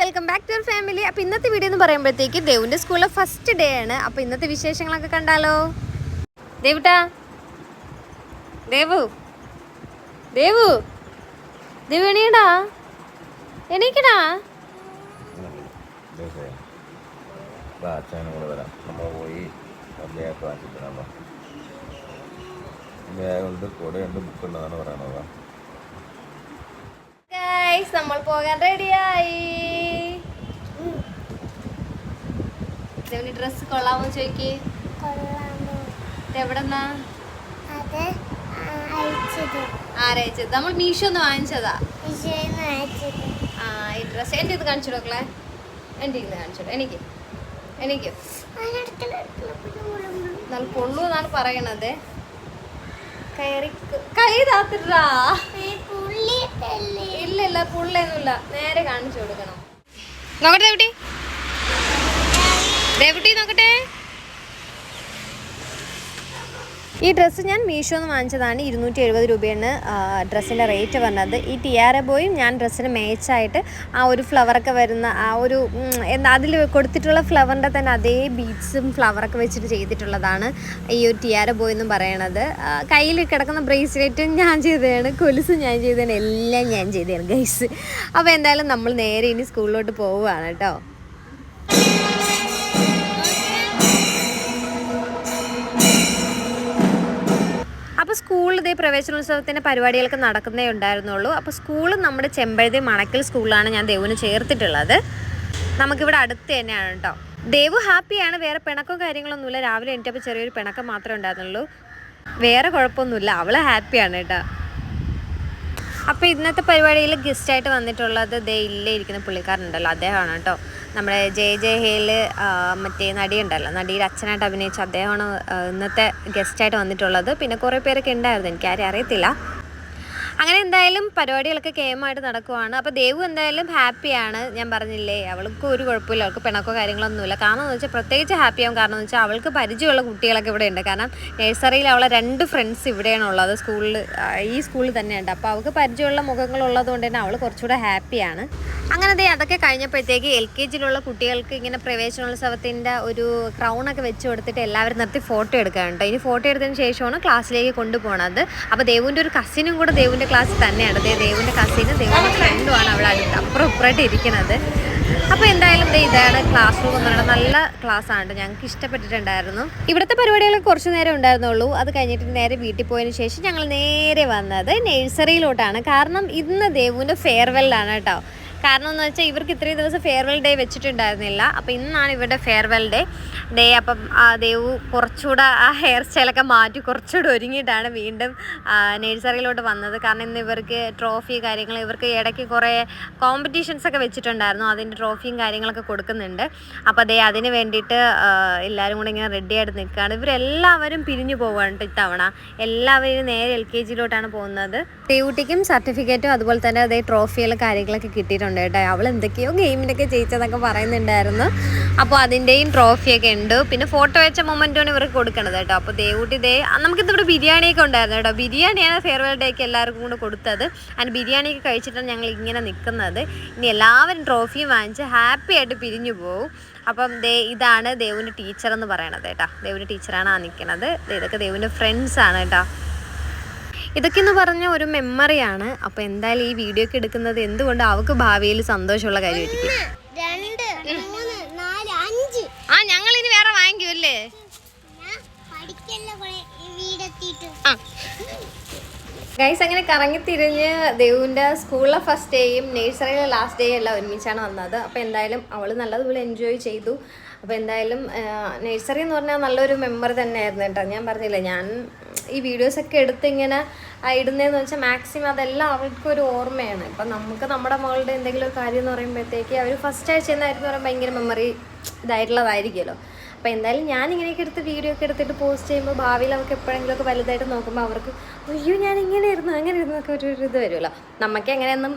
Welcome back to your family അപ്പോൾ ഇന്നത്തെ video എന്ന് പറയുമ്പോഴത്തേക്ക് ദേവിന്റെ സ്കൂളിലെ ഫസ്റ്റ് ഡേ ആണ്. അപ്പോൾ ഇന്നത്തെ വിശേഷങ്ങളൊക്കെ കണ്ടാലോ? ദേവുട്ടാ. ദേവു. ദേവു. ദേവു എണീടാ എണീക്കടാ അച്ഛനും കൂടെ വരാം നമ്മൾ പോയി വാങ്ങിച്ചിട്ടാണോ ബാഗുണ്ട് കൂടെയുണ്ട് ബുക്കുണ്ടെന്നാണ് പറയണത് നമ്മൾ പോകാൻ റെഡിയായി ദേവിന് ഡ്രസ്സ് കൊള്ളാമോ ചോദിക്ക് എവിടെന്നാ ആരയച്ചത് നമ്മൾ മീഷോ ഒന്ന് വാങ്ങിച്ചതാ. ആ ഈ ഡ്രസ്സ് എന്റെ ഇത് കാണിച്ചു കൊടുക്കളെ. എന്റെ ഇത് കാണിച്ചു എനിക്ക് എനിക്ക്. നല്ല പൊള്ളു എന്നാണ് പറയണത്. കയറി കൈ പുള്ളൊന്നുമില്ല നേരെ കാണിച്ചു കൊടുക്കണം. നോക്കട്ടെ നോക്കട്ടെ. ഈ ഡ്രസ്സ് ഞാൻ മീഷോന്ന് വാങ്ങിച്ചതാണ് ഇരുന്നൂറ്റി എഴുപത് രൂപയാണ് ഡ്രസ്സിന്റെ റേറ്റ് വന്നത് ഈ ടിയാര ബോയും ഞാൻ ഡ്രസ്സിന് മേച്ചായിട്ട് ആ ഒരു ഫ്ലവറൊക്കെ വരുന്ന ആ ഒരു എന്താ അതിൽ കൊടുത്തിട്ടുള്ള ഫ്ലവറിന്റെ തന്നെ അതേ ബീഡ്സും ഫ്ലവറൊക്കെ വെച്ചിട്ട് ചെയ്തിട്ടുള്ളതാണ് ഈ ഒരു ടിയാര ബോയ് എന്ന് പറയണത്. കയ്യിൽ കിടക്കുന്ന ബ്രേസ്ലെറ്റും ഞാൻ ചെയ്തതാണ് കൊലുസ് ഞാൻ ചെയ്തതാണ് എല്ലാം ഞാൻ ചെയ്തതാണ് ഗൈസ് അപ്പോൾ എന്തായാലും നമ്മൾ നേരെ ഇനി സ്കൂളിലോട്ട് പോവുകയാണ് കേട്ടോ. സ്കൂളിൽ ഇതേ പ്രവേശനോത്സവത്തിന്റെ പരിപാടികളൊക്കെ നടക്കുന്നേ ഉണ്ടായിരുന്നുള്ളൂ. അപ്പോൾ സ്കൂൾ നമ്മുടെ ചെമ്പഴുതി മണക്കൽ സ്കൂളിലാണ് ഞാൻ ദേവുവിന് ചേർത്തിട്ടുള്ളത്. നമുക്കിവിടെ അടുത്ത് തന്നെയാണ് കേട്ടോ. ദേവു ഹാപ്പിയാണ് വേറെ പിണക്കോ കാര്യങ്ങളൊന്നുമില്ല. രാവിലെ എണീറ്റപ്പോൾ ചെറിയൊരു പിണക്കം മാത്രമേ ഉണ്ടായിരുന്നുള്ളൂ. വേറെ കുഴപ്പമൊന്നുമില്ല. അവൾ ഹാപ്പിയാണ് കേട്ടോ. അപ്പോൾ ഇന്നത്തെ പരിപാടിയിൽ ഗസ്റ്റ് ആയിട്ട് വന്നിട്ടുള്ളത് ദേ ഇല്ലേ ഇരിക്കുന്ന പുള്ളിക്കാരനുണ്ടല്ലോ. അദ്ദേഹമാണ് കേട്ടോ. നമ്മുടെ ജെ ജെ ഹേൽ മറ്റേ നടിയുണ്ടല്ലോ. നടിയുടെ അച്ഛനായിട്ട് അഭിനയിച്ച അദ്ദേഹമാണ് ഇന്നത്തെ ഗസ്റ്റായിട്ട് വന്നിട്ടുള്ളത്. പിന്നെ കുറേ പേരൊക്കെ ഉണ്ടായിരുന്നു. എനിക്കാരും അറിയത്തില്ല. അങ്ങനെ എന്തായാലും പരിപാടികളൊക്കെ കേമായിട്ട് നടക്കുവാണ്. അപ്പോൾ ദേവു എന്തായാലും ഹാപ്പിയാണ്. ഞാൻ പറഞ്ഞില്ലേ അവൾക്ക് ഒരു കുഴപ്പമില്ല. അവൾക്ക് പിണക്കോ കാര്യങ്ങളൊന്നുമില്ല. കാരണം എന്ന് വെച്ചാൽ പ്രത്യേകിച്ച് ഹാപ്പിയാവും കാരണം എന്ന് വെച്ചാൽ അവൾക്ക് പരിചയമുള്ള കുട്ടികളൊക്കെ ഇവിടെ ഉണ്ട്. കാരണം നഴ്സറിയിൽ അവളെ രണ്ട് ഫ്രണ്ട്സ് ഇവിടെയാണ് ഉള്ളത്. സ്കൂളിൽ ഈ സ്കൂളിൽ തന്നെയുണ്ട്. അപ്പോൾ അവൾക്ക് പരിചയമുള്ള മുഖങ്ങളുള്ളത് കൊണ്ട് തന്നെ അവൾ കുറച്ചുകൂടെ ഹാപ്പിയാണ്. അങ്ങനെ ദേ അതൊക്കെ കഴിഞ്ഞപ്പോഴത്തേക്ക് എൽ കെ ജിയിലുള്ള കുട്ടികൾക്ക് ഇങ്ങനെ പ്രവേശനോത്സവത്തിന്റെ ഒരു ക്രൗണൊക്കെ വെച്ച് കൊടുത്തിട്ട് എല്ലാവരും നിർത്തി ഫോട്ടോ എടുക്കാനുണ്ട് ഇനി ഫോട്ടോ എടുത്തതിന് ശേഷമാണ് ക്ലാസ്സിലേക്ക് കൊണ്ടുപോകണത് അപ്പോൾ ദേവുവിന്റെ ഒരു കസിനും കൂടെ ദേവുവിന്റെ ക്ലാസ്സിൽ തന്നെയാണ്. ദേ ദേവിന്റെ കസിനും ഫ്രണ്ടും ഫ്രണ്ടുമാണ് അവിടെ അടുത്ത് അപ്പുറം ഇപ്പുറമായിട്ട് ഇരിക്കുന്നത്. അപ്പോൾ എന്തായാലും ഇതാണ് ക്ലാസ് റൂം എന്ന് പറയുന്നത്. നല്ല ക്ലാസ് ആണ് ഞങ്ങൾക്ക് ഇഷ്ടപ്പെട്ടിട്ടുണ്ടായിരുന്നു. ഇവിടുത്തെ പരിപാടികൾ കുറച്ച് നേരം ഉണ്ടായിരുന്നുള്ളൂ. അത് കഴിഞ്ഞിട്ട് നേരെ വീട്ടിൽ പോയതിന് ശേഷം ഞങ്ങൾ നേരെ വന്നത് നഴ്സറിയിലോട്ടാണ് കാരണം ഇന്ന് ദേവുവിന്റെ ഫെയർവെല്ലാണ് കേട്ടോ. കാരണം എന്ന് വെച്ചാൽ ഇവർക്ക് ഇത്രയും ദിവസം ഫെയർവെൽ ഡേ വെച്ചിട്ടുണ്ടായിരുന്നില്ല. അപ്പോൾ ഇന്നാണ് ഇവരുടെ ഫെയർവെൽ ഡേ ഡേ അപ്പം ദേവു കുറച്ചുകൂടെ ആ ഹെയർ സ്റ്റൈലൊക്കെ മാറ്റി കുറച്ചുകൂടെ ഒരുങ്ങിയിട്ടാണ് വീണ്ടും നഴ്സറിയിലോട്ട് വന്നത്. കാരണം ഇന്ന് ഇവർക്ക് ട്രോഫി കാര്യങ്ങൾ ഇവർക്ക് ഇടയ്ക്ക് കുറേ കോമ്പറ്റീഷൻസ് ഒക്കെ വെച്ചിട്ടുണ്ടായിരുന്നു. അതിന്റെ ട്രോഫിയും കാര്യങ്ങളൊക്കെ കൊടുക്കുന്നുണ്ട്. അപ്പോൾ അതേ അതിന് വേണ്ടിയിട്ട് എല്ലാവരും കൂടെ ഇങ്ങനെ റെഡി ആയിട്ട് നിൽക്കുകയാണ്. ഇവരെല്ലാവരും പിരിഞ്ഞു പോവുകയാണ് ഇത്തവണ. എല്ലാവരും നേരെ എൽ കെ ജിയിലോട്ടാണ് പോകുന്നത്. ദേവുട്ടിക്കും സർട്ടിഫിക്കറ്റും അതുപോലെ തന്നെ അതേ ട്രോഫികളും കാര്യങ്ങളൊക്കെ കിട്ടിയിട്ടുണ്ട്. കേട്ടോ. അവൾ എന്തൊക്കെയോ ഗെയിമിനൊക്കെ ജയിച്ചതൊക്കെ പറയുന്നുണ്ടായിരുന്നു. അപ്പോൾ അതിന്റെയും ട്രോഫിയൊക്കെ ഉണ്ട്. പിന്നെ ഫോട്ടോ വെച്ച മൊമെന്റാണ് ഇവർക്ക് കൊടുക്കണത് കേട്ടോ. അപ്പോൾ ദേവൂട്ടി ദേ നമുക്കിതിവിടെ ബിരിയാണിയൊക്കെ ഉണ്ടായിരുന്നു കേട്ടോ. ബിരിയാണിയാണ് ഫെയർവെൽ ഡേക്ക് എല്ലാവർക്കും കൂടെ കൊടുത്തത്. അതിന് ബിരിയാണിയൊക്കെ കഴിച്ചിട്ടാണ് ഞങ്ങൾ ഇങ്ങനെ നിൽക്കുന്നത്. ഇനി എല്ലാവരും ട്രോഫിയും വാങ്ങിച്ച് ഹാപ്പി ആയിട്ട് പിരിഞ്ഞു പോകും അപ്പം ദേ ഇതാണ് ദേവിന്റെ ടീച്ചർ എന്ന് പറയണത് കേട്ടോ. ദേവിന്റെ ടീച്ചറാണ് ആ നിൽക്കുന്നത് ഇതൊക്കെ ദേവിന്റെ ഫ്രണ്ട്സാണ് കേട്ടോ. ഇതൊക്കെ എന്ന് പറഞ്ഞ ഒരു മെമ്മറിയാണ് അപ്പോൾ എന്തായാലും ഈ വീഡിയോ ഒക്കെ എടുക്കുന്നത് എന്തുകൊണ്ട് അവൾക്ക് ഭാവിയിൽ സന്തോഷമുള്ള കാര്യമായിരിക്കും രണ്ട് മൂന്ന് നാല് അഞ്ച്. ആ ഞങ്ങൾ ഇനി വേറെ വാങ്ങിക്കൂല്ലേ ഞാൻ പഠിക്കല്ല കുറെ വീടെത്തിയിട്ട് ആ. ഗൈസ് അങ്ങനെ കറങ്ങി തിരിഞ്ഞ് ദേവുവിന്റെ സ്കൂളിലെ ഫസ്റ്റ് ഡേയും നേഴ്സറിയിലെ ലാസ്റ്റ് ഡേയും എല്ലാം ഒരുമിച്ചാണ് വന്നത്. അപ്പോൾ എന്തായാലും അവൾ നല്ലതുപോലെ എൻജോയ് ചെയ്തു. അപ്പോൾ എന്തായാലും നേഴ്സറി എന്ന് പറഞ്ഞാൽ നല്ലൊരു മെമ്മറി തന്നെയായിരുന്നു കേട്ടോ. ഞാൻ പറഞ്ഞില്ലേ ഞാൻ ഈ വീഡിയോസൊക്കെ എടുത്ത് ഇങ്ങനെ ഇടുന്നതെന്ന് വെച്ചാൽ മാക്സിമം അതെല്ലാം അവർക്കൊരു ഓർമ്മയാണ്. ഇപ്പം നമുക്ക് നമ്മുടെ മകളുടെ എന്തെങ്കിലും ഒരു കാര്യം എന്ന് പറയുമ്പോഴത്തേക്ക് അവർ ഫസ്റ്റ് ആഴ്ച എന്നായിരുന്നു പറയുമ്പോൾ ഭയങ്കര മെമ്മറി ഇതായിട്ടുള്ളതായിരിക്കുമല്ലോ. അപ്പോൾ എന്തായാലും ഞാൻ ഇങ്ങനെയൊക്കെ എടുത്ത് വീഡിയോ ഒക്കെ എടുത്തിട്ട് പോസ്റ്റ് ചെയ്യുമ്പോൾ ഭാവിയിൽ അവർക്ക് എപ്പോഴെങ്കിലുമൊക്കെ വലുതായിട്ട് നോക്കുമ്പോൾ അവർക്ക് അയ്യോ ഞാൻ ഇങ്ങനെ ഇരുന്നു അങ്ങനെ ഇരുന്നൊക്കെ ഒരു ഒരു ഇത് വരുമല്ലോ. നമുക്ക് എങ്ങനെയൊന്നും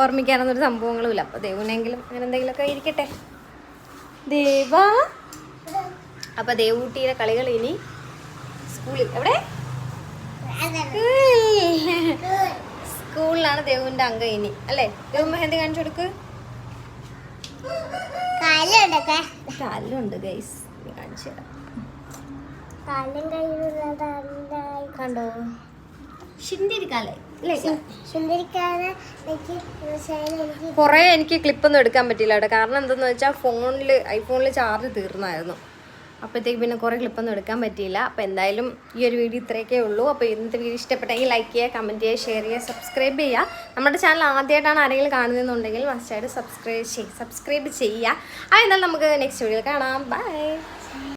ഓർമ്മിക്കാനൊന്നും ഒരു സംഭവങ്ങളുമില്ല അപ്പോൾ ദൈവനെങ്കിലും അങ്ങനെ എന്തെങ്കിലുമൊക്കെ ഇരിക്കട്ടെ ദേവാ. അപ്പോൾ ദേവൂട്ടിയുടെ കളികൾ ഇനി സ്കൂളിൽ എവിടെ? സ്കൂളിലാണ് ദേവുവിന്റെ അംഗം ഇനി. അല്ലേ? ദേവു മെഹന്തി കാണിച്ചു കൊടുക്ക്. കാലുണ്ട് ഗൈസ് കാണിച്ചു തരാം. കണ്ടോ? കാലായി. കുറേ എനിക്ക് ക്ലിപ്പൊന്നും എടുക്കാൻ പറ്റില്ല കേട്ടോ. കാരണം എന്തെന്ന് വെച്ചാൽ ഫോണിൽ ഐഫോണിൽ ചാർജ് തീർന്നായിരുന്നു. അപ്പോഴത്തേക്ക് പിന്നെ കുറേ ക്ലിപ്പൊന്നും എടുക്കാൻ പറ്റിയില്ല. അപ്പോൾ എന്തായാലും ഈ ഒരു വീഡിയോ ഇത്രയൊക്കെ ഉള്ളൂ. അപ്പോൾ ഇന്നത്തെ വീഡിയോ ഇഷ്ടപ്പെട്ടെങ്കിൽ ലൈക്ക് ചെയ്യുക കമന്റ് ചെയ്യുക ഷെയർ ചെയ്യുക സബ്സ്ക്രൈബ് ചെയ്യുക. നമ്മുടെ ചാനൽ ആദ്യമായിട്ടാണ് ആരെങ്കിലും കാണുന്നതെന്നുണ്ടെങ്കിൽ മസ്റ്റായിട്ട് സബ്സ്ക്രൈബ് ചെയ്യുക സബ്സ്ക്രൈബ് ചെയ്യുക. ആ എന്നാൽ നമുക്ക് നെക്സ്റ്റ് വീഡിയോ കാണാം. ബൈ